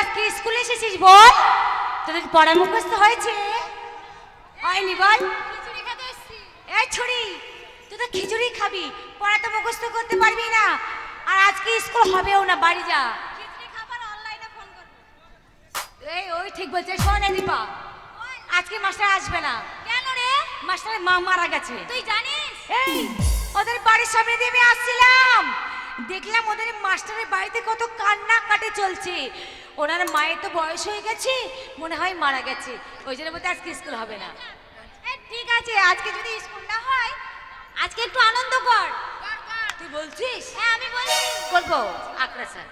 আজকে স্কুলে এসেছিস বল? তোদের পড়া মুখস্থ হয়েছে? হয়নি বল? এই ছুরি তুই তো খিচুড়ি খাবি পড়া তো মুখস্থ করতে পারবি না। আর আজকে স্কুল হবেও না বাড়ি যা। খিচুড়ি খাবার অনলাইনে ফোন করব। এই ওই ঠিক বলছে শোন দীপা আজকে মাস্টার আসবে না। কেন রে? মাস্টারের মা মারা গেছে। তুই জানিস? এই ওদের বাড়ির সামনে দিয়ে আমি আসছিলাম। দেখলাম ওদের মাস্টারের বাড়িতে কত কান্না কাটে চলছে। ওনার মায়ের তো বয়স হয়ে গেছে মনে হয় মারা গেছে। ওই জন্য বলতে আজকে স্কুল হবে না। ঠিক আছে আজকে যদি স্কুল না হয় আজকে একটু আনন্দ কর। তুই বলছিস? হ্যাঁ আমি বলি বলব? আকরা স্যার।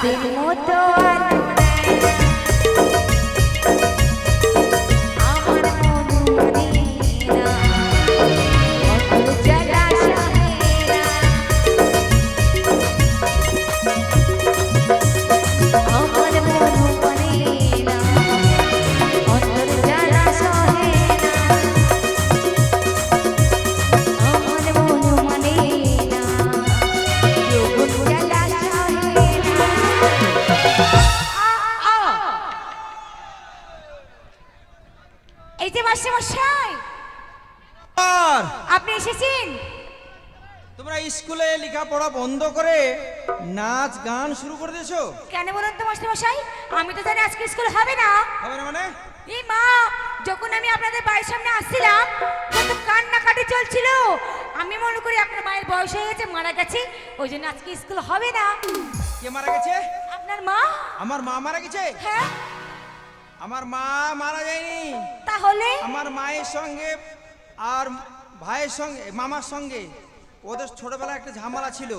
চাঁদের মতো লেখাপড়া বন্ধ করে নাচ গান শুরু করে দিয়েছ? কেন বলুন তো মাস্টার মশাই আমি তো জানি আজকে স্কুল হবে না। হবে না মানে? এই মা যখন আমি আপনাদের বাড়ির সামনে আসছিলাম কত কান্নাকাটি চলছিল। আমি মনে করি আপনার মায়ের বয়স হয়ে গেছে মারা গেছে ওই জন্য আজকে স্কুল হবে না। কে মারা গেছে? আপনার মা? আমার মা মারা গেছে? হ্যাঁ। আমার মা মারা যায়নি। তাহলে? আমার মায়ের সঙ্গে আর ভাইয়ের সঙ্গে মামার সঙ্গে। ওদের ছোটবেলায় একটা ঝামেলা ছিল।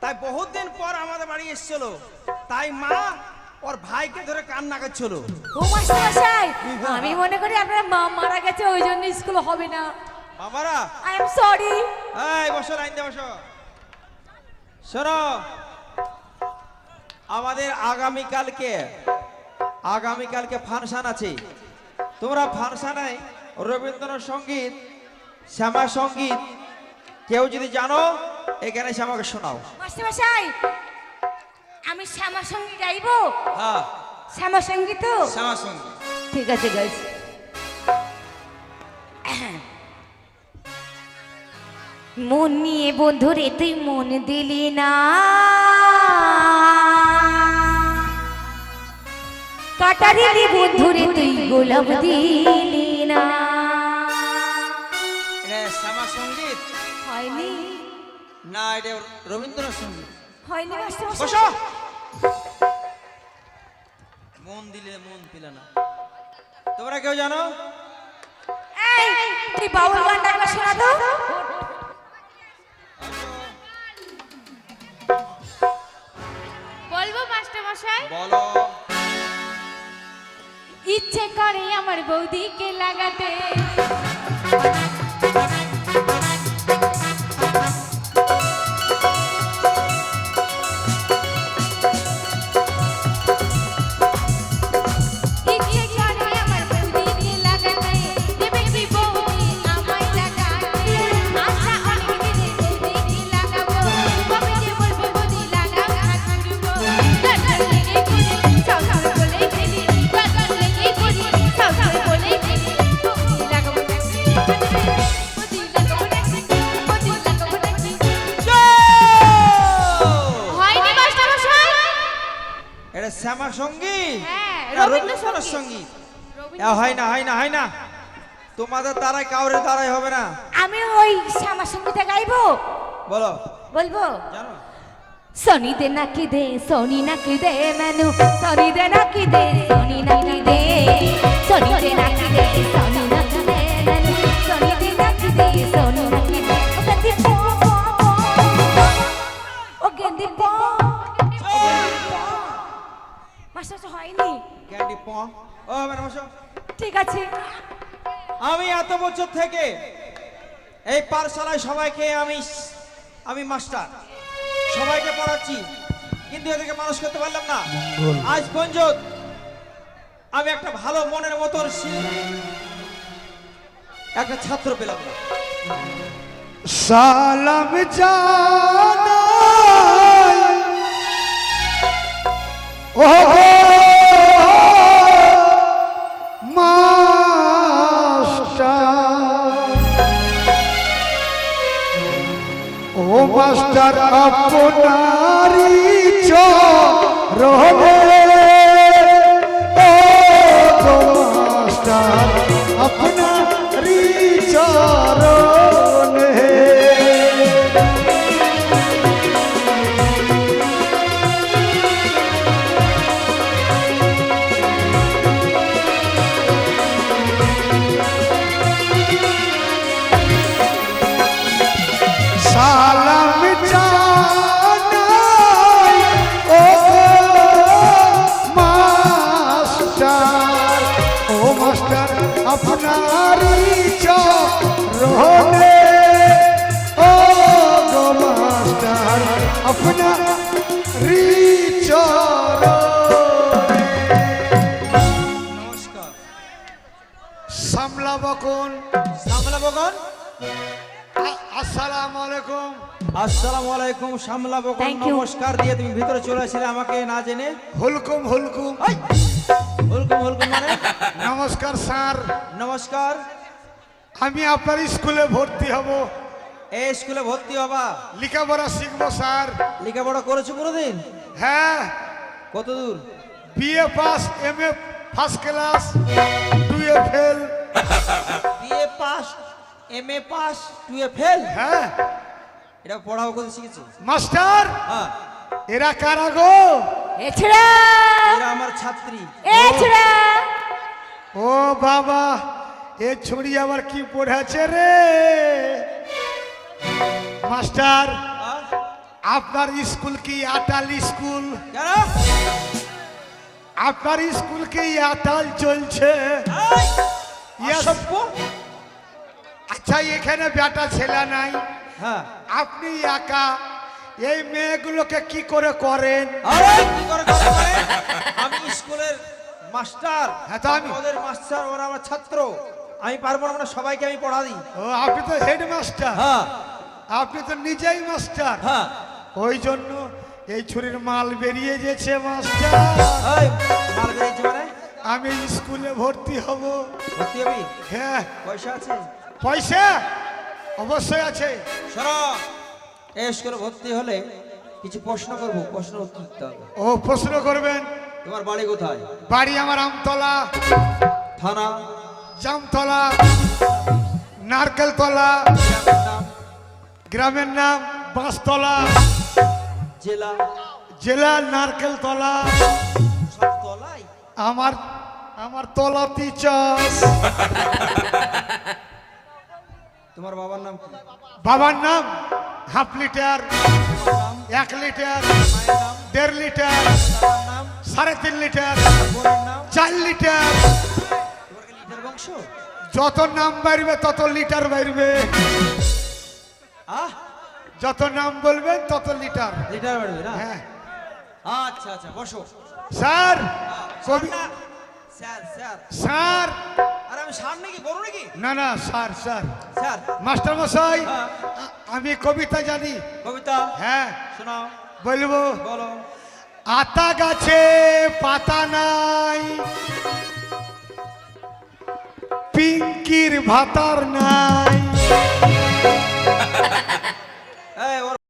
তাই বহুত দিন পর আমাদের বাড়ি এসেছিল। তাই মা ওর ভাইকে ধরে কান্না করছিল। ও মাস্টার আমি মনে করি আপনার মা মারা গেছে ওই জন্য স্কুল হবে না। বাবারা। আই এম সরি এই বসো লাইন দিয়ে বসো। শোনো আমাদের আগামীকালকে আগামীকালকে ফাংশন আছে। তোমরা ফাংশনে রবীন্দ্র সংগীত শ্যামা সংগীত কেউ যদি জানো এখানে শ্যামাকে শোনাও। মাস্টার আমি শ্যামার সঙ্গে গাইবো? হ্যাঁ। শ্যামা তো? শ্যামা সংগীত ঠিক আছে গাইস মন নিয়ে বন্ধুরে তুই মন দিলি না। কাটা দিলি বন্ধুরে তুই গোলাপ দিলি না। শ্যামা সংগীত হয়নি। না এটা রবীন্দ্র সংগীত। হয়নি বসো! মন দিলে মন দিলে না। তোমরা কেউ জানো? এই তুই বাউল গানটা একবার শোনা তো। বলব মাস্টার মশাই? বলো। ইচ্ছে করে আমার বৌদিকে লাগাতে। শ্যামা সংগীত হ্যাঁ, রবীন্দ্রসঙ্গীত। সংগীত হয় না হয় না হয় না। তোমাদের দ্বারাই কাউরে দ্বারাই হবে না। আমি ওই শ্যামা সঙ্গীতে গাইবো? বলো। বলব? জানো। সনি দে নাকি দে সনি নাকি দে মানু। সনি দে নাকি দে সনি নাকি দে। সনি দে নাকি দে সনি না মাস্টার হয়নি। ক্যান্ডি প। ও ম্যাডাম বসো। ঠিক আছে। আমি এত বছর থেকে এই পাঠশালায় সবাইকে আমি আমি মাস্টার। সবাইকে পড়াচ্ছি। কিন্তু এদেরকে মানুষ করতে পারলাম না। আজ পর্যন্ত আমি একটা ভালো মনের মতন একটা ছাত্র পেলাম না। সালাম জানাই। ও মাস্টার মাস্টার ও মাস্টার আপনারই চরণে ও গো মাস্টার আপনারই চরণে নমস্কার সামলা বকুন সামলা বগন আসসালামু আলাইকুম। আসসালামু আলাইকুম সামলা বগন নমস্কার দিয়ে তুমি ভিতরে চলে আসলে আমাকে না জেনে। হুলকুম হুলকুম! হুলকুম হুলকুম মানে? নমস্কার স্যার। নমস্কার। আমি আপনার স্কুলে ভর্তি হব। এই স্কুলে ভর্তি হবা? লেখাপড়া শিখব স্যার। লেখাপড়া করেছ কোনোদিন? হ্যাঁ। কত দূর? BA pass M A first class two A fail BA pass M A pass two A fail হ্যাঁ। এটা পড়াও কোথায় শিখেছো? মাস্টার হ্যাঁ। এরা কারা গো? এছাড়া এরা আমার ছাত্রী। এছাড়া ও বাবা এ ছড়ি আবার কি পড়েছে রে? মাস্টার আপনার স্কুল কি আটাল স্কুল? আপনার স্কুল কি আটাল চলছে। আচ্ছা এখানে বেটা ছেলে নাই। হ্যাঁ। আপনি একা এই মেয়েগুলোকে কি করে করেন? কি করে করে করে? আমি স্কুলের মাস্টার হ্যাঁ, তো আমি- ওদের মাস্টার ওরা আমার ছাত্র। আমি পারব না মানে সবাইকে আমি পড়া দিই। ও আপনি তো হেড মাস্টার হ্যাঁ। আপনি তো নিজেই মাস্টার। হ্যাঁ। ওই জন্য এই ছুরির মাল বেরিয়ে গেছে মাস্টার। মাল বেরিয়েছে মানে? আমি স্কুলে ভর্তি হব। ভর্তি হবি? হ্যাঁ। পয়সা আছে? পয়সা অবশ্যই আছে। সরো। এই স্কুলে ভর্তি হলে কিছু প্রশ্ন করব প্রশ্ন উত্তর দিতে হবে। ও প্রশ্ন করবেন? তোমার বাড়ি কোথায়? বাড়ি আমার আমতলা। থানা? জামতলা। নারকেলতলা। গ্রামের নাম গ্রামের নাম বাঁশতলা। জেলা? জেলা নারকেলতলা। আমার আমার তলাতি চাষ তোমার বাবার নাম বাবার নাম হাফ লিটার এক লিটার দেড় লিটার সাড়ে তিন লিটার চার লিটার। যত নাম বাড়বে তত লিটার বাড়বে। যত নাম বলবেন তত লিটার। লিটার বাড়বে না? হ্যাঁ। আচ্ছা আচ্ছা বসো। স্যার কবি স্যার স্যার। স্যার না না স্যার স্যার মাস্টার মশাই হ্যাঁ। আমি কবিতা জানি। কবিতা? হ্যাঁ। শোনাও। বলব? বলো। আতা গাছে পাতা নাই পিঙ্কির ভাতার নাই।